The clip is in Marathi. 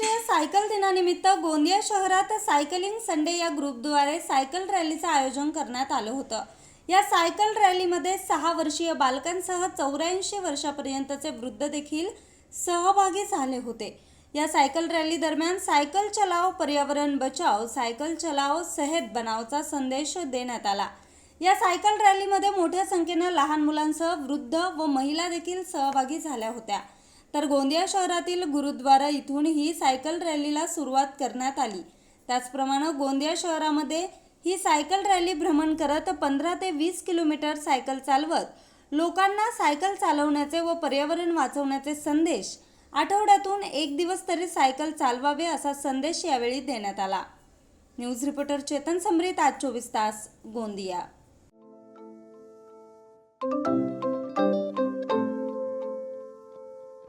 सायकल दिनानिमित्त गोंदिया शहरात सायकलिंग संडे या ग्रुपद्वारे सायकल रॅलीचं आयोजन करण्यात आलं होतं. या सायकल रॅलीमध्ये सहा वर्षीय बालकांसह चौऱ्याऐंशी वर्षापर्यंतचे वृद्ध देखील सहभागी झाले होते. या सायकल रॅली दरम्यान सायकल चलाव पर्यावरण बचाव सायकल चलाव सहेत बनावचा संदेश देण्यात आला. या सायकल रॅलीमध्ये मोठ्या संख्येनं लहान मुलांसह वृद्ध व महिला देखील सहभागी झाल्या होत्या. तर गोंदिया शहरातील गुरुद्वारा इथून ही सायकल रॅलीला सुरुवात करण्यात आली. त्याचप्रमाणे गोंदिया शहरामध्ये ही सायकल रॅली भ्रमण करत पंधरा ते वीस किलोमीटर सायकल चालवत लोकांना सायकल चालवण्याचे व पर्यावरण वाचवण्याचे संदेश आठवड्यातून एक दिवस तरी सायकल चालवावे असा संदेश यावेळी देण्यात आला. न्यूज रिपोर्टर चेतन समरीत आज चोवीस तास गोंदिया.